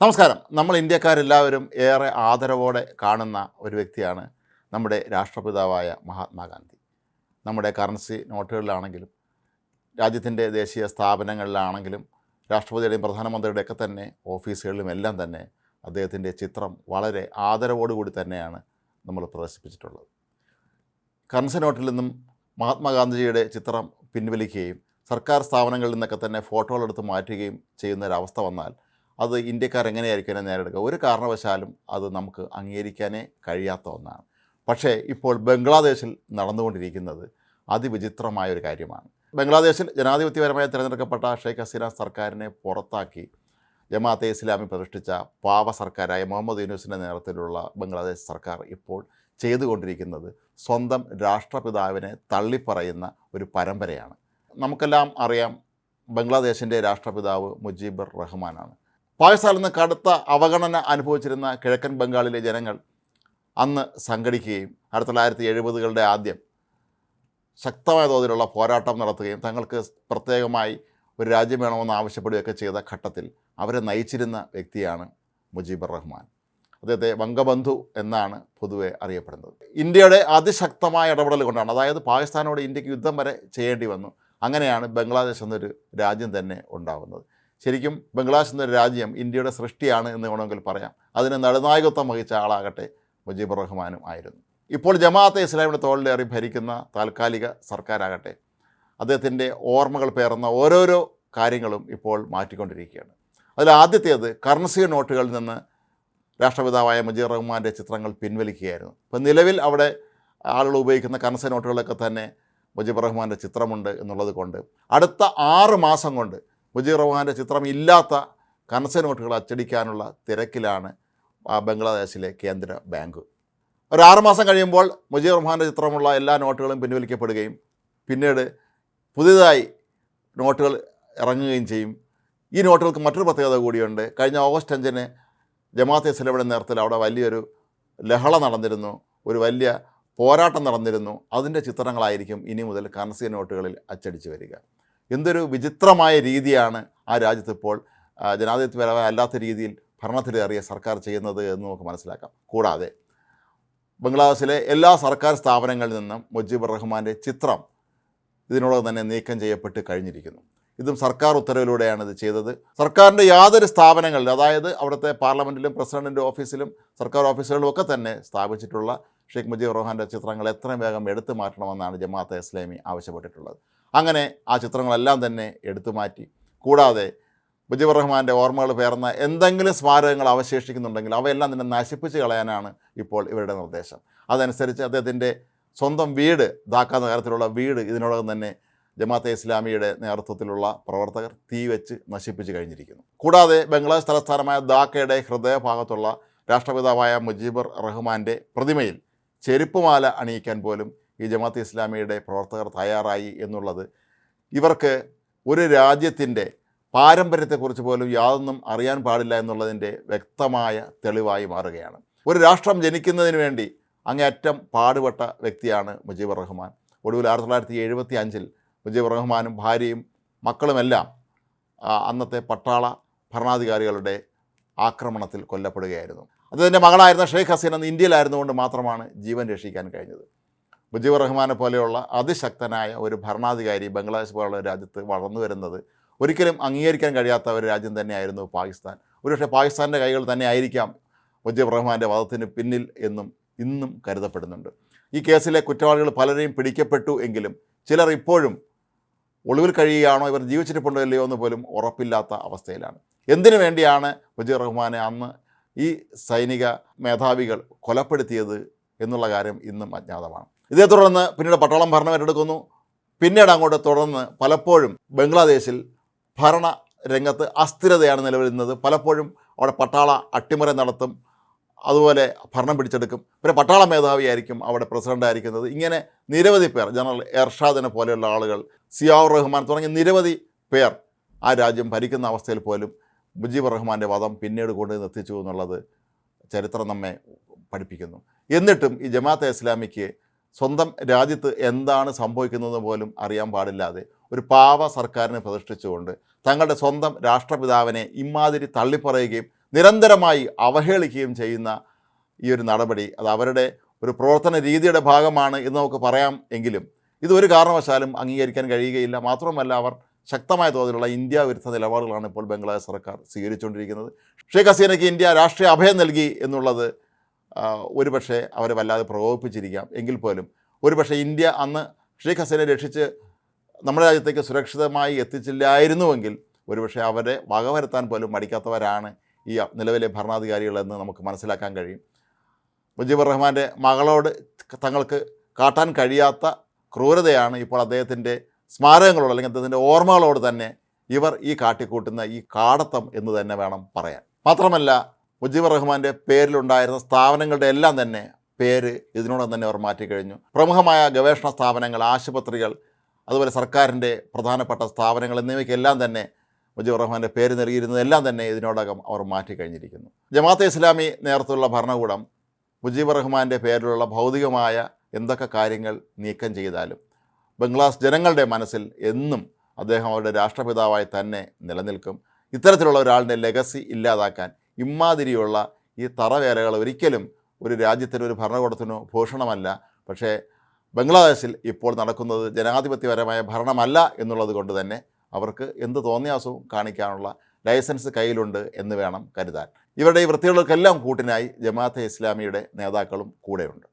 നമസ്കാരം. നമ്മൾ ഇന്ത്യക്കാരെല്ലാവരും ഏറെ ആദരവോടെ കാണുന്ന ഒരു വ്യക്തിയാണ് നമ്മുടെ രാഷ്ട്രപിതാവായ മഹാത്മാഗാന്ധി. നമ്മുടെ കറൻസി നോട്ടുകളിലാണെങ്കിലും രാജ്യത്തിന്റെ ദേശീയ സ്ഥാപനങ്ങളിലാണെങ്കിലും രാഷ്ട്രപതിയുടെയും പ്രധാനമന്ത്രിയുടെയൊക്കെ തന്നെ ഓഫീസുകളിലും എല്ലാം തന്നെ അദ്ദേഹത്തിന്റെ ചിത്രം വളരെ ആദരവോടുകൂടി തന്നെയാണ് നമ്മൾ പ്രദർശിപ്പിച്ചിട്ടുള്ളത്. കറൻസി നോട്ടിൽ നിന്നും മഹാത്മാഗാന്ധിജിയുടെ ചിത്രം പിൻവലിക്കുകയും സർക്കാർ സ്ഥാപനങ്ങളിൽ നിന്നൊക്കെ തന്നെ ഫോട്ടോകളെടുത്ത് മാറ്റുകയും ചെയ്യുന്ന ഒരവസ്ഥ വന്നാൽ അത് ഇന്ത്യക്കാർ എങ്ങനെയായിരിക്കും നേരിടുക? ഒരു കാരണവശാലും അത് നമുക്ക് അംഗീകരിക്കാനേ കഴിയാത്ത ഒന്നാണ്. പക്ഷേ ഇപ്പോൾ ബംഗ്ലാദേശിൽ നടന്നുകൊണ്ടിരിക്കുന്നത് അതിവിചിത്രമായ ഒരു കാര്യമാണ്. ബംഗ്ലാദേശിൽ ജനാധിപത്യപരമായി തിരഞ്ഞെടുക്കപ്പെട്ട ഷെയ്ഖ് ഹസീന സർക്കാരിനെ പുറത്താക്കി ജമാഅത്തെ ഇസ്ലാമി പ്രതിഷ്ഠിച്ച പാവ സർക്കാരായ മുഹമ്മദ് യൂനുസിന്റെ നേതൃത്വത്തിലുള്ള ബംഗ്ലാദേശ് സർക്കാർ ഇപ്പോൾ ചെയ്തുകൊണ്ടിരിക്കുന്നത് സ്വന്തം രാഷ്ട്രപിതാവിനെ തള്ളിപ്പറയുന്ന ഒരു പരമ്പരയാണ്. നമുക്കെല്ലാം അറിയാം ബംഗ്ലാദേശിന്റെ രാഷ്ട്രപിതാവ് മുജീബുർ റഹ്മാനാണ്. പാകിസ്ഥാനിൽ നിന്ന് കടുത്ത അവഗണന അനുഭവിച്ചിരുന്ന കിഴക്കൻ ബംഗാളിലെ ജനങ്ങൾ അന്ന് സംഘടിക്കുകയും ആയിരത്തി തൊള്ളായിരത്തി എഴുപതുകളുടെ ആദ്യം ശക്തമായ തോതിലുള്ള പോരാട്ടം നടത്തുകയും തങ്ങൾക്ക് പ്രത്യേകമായി ഒരു രാജ്യം വേണമെന്ന് ആവശ്യപ്പെടുകയൊക്കെ ചെയ്ത ഘട്ടത്തിൽ അവരെ നയിച്ചിരുന്ന വ്യക്തിയാണ് മുജീബുർ റഹ്മാൻ. അദ്ദേഹത്തെ വംഗബന്ധു എന്നാണ് പൊതുവെ അറിയപ്പെടുന്നത്. ഇന്ത്യയുടെ അതിശക്തമായ ഇടപെടൽ കൊണ്ടാണ് അതായത് പാകിസ്ഥാനോട് ഇന്ത്യയ്ക്ക് യുദ്ധം വരെ ചെയ്യേണ്ടി വന്നു. അങ്ങനെയാണ് ബംഗ്ലാദേശ് എന്നൊരു രാജ്യം തന്നെ ഉണ്ടാകുന്നത് ശരിക്കും ബംഗ്ലാദേശ് എന്നൊരു രാജ്യം ഇന്ത്യയുടെ സൃഷ്ടിയാണ് എന്ന് വേണമെങ്കിൽ പറയാം. അതിന് നടുനായകത്വം വഹിച്ച ആളാകട്ടെ മുജീബുർ റഹ്മാനും ആയിരുന്നു. ഇപ്പോൾ ജമാഅത്തെ ഇസ്ലാമിയുടെ തോളിലേറി ഭരിക്കുന്ന താൽക്കാലിക സർക്കാരാകട്ടെ അദ്ദേഹത്തിന്റെ ഓർമ്മകൾ പേർന്ന ഓരോരോ കാര്യങ്ങളും ഇപ്പോൾ മാറ്റിക്കൊണ്ടിരിക്കുകയാണ്. അതിൽ ആദ്യത്തേത് കറൻസി നോട്ടുകളിൽ നിന്ന് രാഷ്ട്രപിതാവായ മുജീബ് റഹ്മാന്റെ ചിത്രങ്ങൾ പിൻവലിക്കുകയായിരുന്നു. ഇപ്പം നിലവിൽ അവിടെ ആളുകൾ ഉപയോഗിക്കുന്ന കറൻസി നോട്ടുകളൊക്കെ തന്നെ മുജീബ് റഹ്മാന്റെ ചിത്രമുണ്ട് എന്നുള്ളത് കൊണ്ട് അടുത്ത ആറ് മാസം കൊണ്ട് മുജീബ് റഹ്മാന്റെ ചിത്രം ഇല്ലാത്ത കറൻസി നോട്ടുകൾ അച്ചടിക്കാനുള്ള തിരക്കിലാണ് ആ ബംഗ്ലാദേശിലെ കേന്ദ്ര ബാങ്ക്. ഒരു ആറുമാസം കഴിയുമ്പോൾ മുജീബ് റഹ്മാന്റെ ചിത്രമുള്ള എല്ലാ നോട്ടുകളും പിൻവലിക്കപ്പെടുകയും പിന്നീട് പുതിയതായി നോട്ടുകൾ ഇറങ്ങുകയും ചെയ്യും. ഈ നോട്ടുകൾക്ക് മറ്റൊരു പ്രത്യേകത കൂടിയുണ്ട്. കഴിഞ്ഞ ഓഗസ്റ്റ് അഞ്ചിന് ജമാഅത്തെ ഇസ്ലാമിയുടെ നേരത്തിൽ അവിടെ വലിയൊരു ലഹള നടന്നിരുന്നു. ഒരു വലിയ പോരാട്ടം നടന്നിരുന്നു. അതിന്റെ ചിത്രങ്ങളായിരിക്കും ഇനി മുതൽ കറൻസി നോട്ടുകളിൽ അച്ചടിച്ച് വരിക. എന്തൊരു വിചിത്രമായ രീതിയാണ് ആ രാജ്യത്ത് ഇപ്പോൾ ജനാധിപത്യപരമായ അല്ലാത്ത രീതിയിൽ ഭരണത്തിലേറിയ സർക്കാർ ചെയ്യുന്നത് എന്ന് നമുക്ക് മനസ്സിലാക്കാം. കൂടാതെ ബംഗ്ലാദേശിലെ എല്ലാ സർക്കാർ സ്ഥാപനങ്ങളിൽ നിന്നും മുജീബുർ റഹ്മാന്റെ ചിത്രം ഇതിനോടകം തന്നെ നീക്കം ചെയ്യപ്പെട്ട് കഴിഞ്ഞിരിക്കുന്നു. ഇതും സർക്കാർ ഉത്തരവിലൂടെയാണ് ഇത് ചെയ്തത്. സർക്കാരിന്റെ യാതൊരു സ്ഥാപനങ്ങളിലും അതായത് അവിടുത്തെ പാർലമെന്റിലും പ്രസിഡന്റിന്റെ ഓഫീസിലും സർക്കാർ ഓഫീസുകളിലും ഒക്കെ തന്നെ സ്ഥാപിച്ചിട്ടുള്ള ഷെയ്ഖ് മുജീബ് റഹ്മാന്റെ ചിത്രങ്ങൾ എത്രയും വേഗം എടുത്തു മാറ്റണമെന്നാണ് ജമാഅത്തെ ഇസ്ലാമി ആവശ്യപ്പെട്ടിട്ടുള്ളത്. അങ്ങനെ ആ ചിത്രങ്ങളെല്ലാം തന്നെ എടുത്തു മാറ്റി. കൂടാതെ മുജീബ് റഹ്മാന്റെ ഓർമ്മകൾ പേർന്ന എന്തെങ്കിലും സ്മാരകങ്ങൾ അവശേഷിക്കുന്നുണ്ടെങ്കിൽ അവയെല്ലാം തന്നെ നശിപ്പിച്ച് കളയാനാണ് ഇപ്പോൾ ഇവരുടെ നിർദ്ദേശം. അതനുസരിച്ച് അദ്ദേഹത്തിന്റെ സ്വന്തം വീട് ധാക്ക നഗരത്തിലുള്ള വീട് ഇതിനോടകം തന്നെ ജമാഅത്തെ ഇസ്ലാമിയുടെ നേതൃത്വത്തിലുള്ള പ്രവർത്തകർ തീ വെച്ച് നശിപ്പിച്ച് കഴിഞ്ഞിരിക്കുന്നു. കൂടാതെ ബംഗ്ലാദേശ് തലസ്ഥാനമായ ദാക്കയുടെ ഹൃദയഭാഗത്തുള്ള രാഷ്ട്രപിതാവായ മുജീബുർ റഹ്മാന്റെ പ്രതിമയിൽ ചെരുപ്പുമാല അണിയിക്കാൻ പോലും ഈ ജമാഅത്തെ ഇസ്ലാമിയുടെ പ്രവർത്തകർ തയ്യാറായി എന്നുള്ളത് ഇവർക്ക് ഒരു രാജ്യത്തിന്റെ പാരമ്പര്യത്തെക്കുറിച്ച് പോലും യാതൊന്നും അറിയാൻ പാടില്ല എന്നുള്ളതിന്റെ വ്യക്തമായ തെളിവായി മാറുകയാണ്. ഒരു രാഷ്ട്രം ജനിക്കുന്നതിന് വേണ്ടി അങ്ങേയറ്റം പാടുപെട്ട വ്യക്തിയാണ് മുജീബ് റഹ്മാൻ. ഒടുവിൽ ആയിരത്തി തൊള്ളായിരത്തി എഴുപത്തി അഞ്ചിൽ മുജീബ് റഹ്മാനും ഭാര്യയും മക്കളുമെല്ലാം അന്നത്തെ പട്ടാള ഭരണാധികാരികളുടെ ആക്രമണത്തിൽ കൊല്ലപ്പെടുകയായിരുന്നു. അദ്ദേഹത്തിന്റെ മകളായിരുന്ന ഷെയ്ഖ് ഹസീൻ അന്ന് ഇന്ത്യയിലായിരുന്നുകൊണ്ട് മാത്രമാണ് ജീവൻ രക്ഷിക്കാൻ കഴിഞ്ഞത്. മുജീബുർ റഹ്മാനെ പോലെയുള്ള അതിശക്തനായ ഒരു ഭരണാധികാരി ബംഗ്ലാദേശ് പോലുള്ള രാജ്യത്ത് വളർന്നു വരുന്നത് ഒരിക്കലും അംഗീകരിക്കാൻ കഴിയാത്ത ഒരു രാജ്യം തന്നെയായിരുന്നു പാകിസ്ഥാൻ. ഒരുപക്ഷെ പാകിസ്ഥാന്റെ കൈകൾ തന്നെ ആയിരിക്കാം മുജീബ് റഹ്മാന്റെ വധത്തിന് പിന്നിൽ എന്നും ഇന്നും കരുതപ്പെടുന്നുണ്ട്. ഈ കേസിലെ കുറ്റവാളികൾ പലരെയും പിടിക്കപ്പെട്ടു എങ്കിലും ചിലർ ഇപ്പോഴും ഒളിവിൽ കഴിയുകയാണോ ഇവർ ജീവിച്ചിട്ടുണ്ടോ ഇല്ലയോ എന്ന് പോലും ഉറപ്പില്ലാത്ത അവസ്ഥയിലാണ്. എന്തിനു വേണ്ടിയാണ് മുജീബ് റഹ്മാനെ അന്ന് ഈ സൈനിക മേധാവികൾ കൊലപ്പെടുത്തിയത് എന്നുള്ള കാര്യം ഇന്നും അജ്ഞാതമാണ്. ഇതേ തുടർന്ന് പിന്നീട് പട്ടാളം ഭരണം ഏറ്റെടുക്കുന്നു പിന്നീട് അങ്ങോട്ട് തുടർന്ന് പലപ്പോഴും ബംഗ്ലാദേശിൽ ഭരണ രംഗത്ത് അസ്ഥിരതയാണ് നിലവിലുന്നത് പലപ്പോഴും അവിടെ പട്ടാള അട്ടിമറി നടത്തും അതുപോലെ ഭരണം പിടിച്ചെടുക്കും. പിന്നെ പട്ടാള മേധാവിയായിരിക്കും അവിടെ പ്രസിഡന്റ് ആയിരിക്കുന്നത്. ഇങ്ങനെ നിരവധി പേർ ജനറൽ എർഷാദിനെ പോലെയുള്ള ആളുകൾ സിയാവുർ റഹ്മാൻ തുടങ്ങിയ നിരവധി പേർ ആ രാജ്യം ഭരിക്കുന്ന അവസ്ഥയിൽ പോലും മുജീബ് റഹ്മാന്റെ വധം പിന്നീട് കൊണ്ടുവന്ന് എത്തിച്ചു എന്നുള്ളത് ചരിത്രം നമ്മെ പഠിപ്പിക്കുന്നു. എന്നിട്ടും ഈ ജമാഅത്തെ ഇസ്ലാമിക്ക് സ്വന്തം രാജ്യത്ത് എന്താണ് സംഭവിക്കുന്നത് പോലും അറിയാൻ പാടില്ലാതെ ഒരു പാവ സർക്കാരിനെ പ്രതിഷ്ഠിച്ചുകൊണ്ട് തങ്ങളുടെ സ്വന്തം രാഷ്ട്രപിതാവിനെ ഇമാതിരി തള്ളിപ്പറയുകയും നിരന്തരമായി അവഹേളിക്കുകയും ചെയ്യുന്ന ഈ ഒരു നടപടി അത് അവരുടെ ഒരു പ്രവർത്തന രീതിയുടെ ഭാഗമാണ് എന്ന് നമുക്ക് പറയാം എങ്കിലും ഇതൊരു കാരണവശാലും അംഗീകരിക്കാൻ കഴിയുകയില്ല. മാത്രമല്ല അവർ ശക്തമായ തോതിലുള്ള ഇന്ത്യ വിരുദ്ധ നിലപാടുകളാണ് ഇപ്പോൾ ബംഗ്ലാദേശ് സർക്കാർ സ്വീകരിച്ചുകൊണ്ടിരിക്കുന്നത്. ഷേഖ് ഹസീനയ്ക്ക് ഇന്ത്യ രാഷ്ട്രീയ അഭയം നൽകി എന്നുള്ളത് ഒരുപക്ഷെ അവരെ വല്ലാതെ പ്രകോപിപ്പിച്ചിരിക്കാം. എങ്കിൽ പോലും ഒരുപക്ഷെ ഇന്ത്യ അന്ന് ഷെയ്ഖ് ഹസീനെ രക്ഷിച്ച് നമ്മുടെ രാജ്യത്തേക്ക് സുരക്ഷിതമായി എത്തിച്ചില്ലായിരുന്നുവെങ്കിൽ ഒരുപക്ഷെ അവരെ വകവരുത്താൻ പോലും മടിക്കാത്തവരാണ് ഈ നിലവിലെ ഭരണാധികാരികളെന്ന് നമുക്ക് മനസ്സിലാക്കാൻ കഴിയും. മുജീബുർ റഹ്മാന്റെ മകളോട് തങ്ങൾക്ക് കാട്ടാൻ കഴിയാത്ത ക്രൂരതയാണ് ഇപ്പോൾ അദ്ദേഹത്തിന്റെ സ്മാരകങ്ങളോട് അല്ലെങ്കിൽ അദ്ദേഹത്തിന്റെ ഓർമ്മകളോട് തന്നെ ഇവർ ഈ കാട്ടിക്കൂട്ടുന്ന ഈ കാടത്തം എന്ന് തന്നെ വേണം പറയാൻ. മാത്രമല്ല മുജീബുർ റഹ്മാന്റെ പേരിലുണ്ടായിരുന്ന സ്ഥാപനങ്ങളുടെ എല്ലാം തന്നെ പേര് ഇതിനോടൊപ്പം തന്നെ അവർ മാറ്റിക്കഴിഞ്ഞു. പ്രമുഖമായ ഗവേഷണ സ്ഥാപനങ്ങൾ ആശുപത്രികൾ അതുപോലെ സർക്കാരിന്റെ പ്രധാനപ്പെട്ട സ്ഥാപനങ്ങൾ എന്നിവയ്ക്കെല്ലാം തന്നെ മുജീബ് റഹ്മാന്റെ പേര് നൽകിയിരുന്നതെല്ലാം തന്നെ ഇതിനോടകം അവർ മാറ്റിക്കഴിഞ്ഞിരിക്കുന്നു. ജമാഅത്തെ ഇസ്ലാമി നേതൃത്വമുള്ള ഭരണകൂടം മുജീബുർ റഹ്മാന്റെ പേരിലുള്ള ഭൗതികമായ എന്തൊക്കെ കാര്യങ്ങൾ നീക്കം ചെയ്താലും ബംഗ്ലാസ് ജനങ്ങളുടെ മനസ്സിൽ എന്നും അദ്ദേഹം അവരുടെ രാഷ്ട്രപിതാവായി തന്നെ നിലനിൽക്കും. ഇത്തരത്തിലുള്ള ഒരാളുടെ ലെഗസി ഇല്ലാതാക്കാൻ ഇമ്മാതിരിയുള്ള ഈ തറവേലകൾ ഒരിക്കലും ഒരു രാജ്യത്തിനോ ഒരു ഭരണകൂടത്തിനോ ഭൂഷണമല്ല. പക്ഷേ ബംഗ്ലാദേശിൽ ഇപ്പോൾ നടക്കുന്നത് ജനാധിപത്യപരമായ ഭരണമല്ല എന്നുള്ളത് കൊണ്ട് തന്നെ അവർക്ക് എന്ത് തോന്നിയാസവും കാണിക്കാനുള്ള ലൈസൻസ് കയ്യിലുണ്ട് എന്ന് വേണം കരുതാൻ. ഇവരുടെ ഈ വൃത്തികൾക്കെല്ലാം കൂട്ടിനായി ജമാഅത്തെ ഇസ്ലാമിയുടെ നേതാക്കളും കൂടെയുണ്ട്.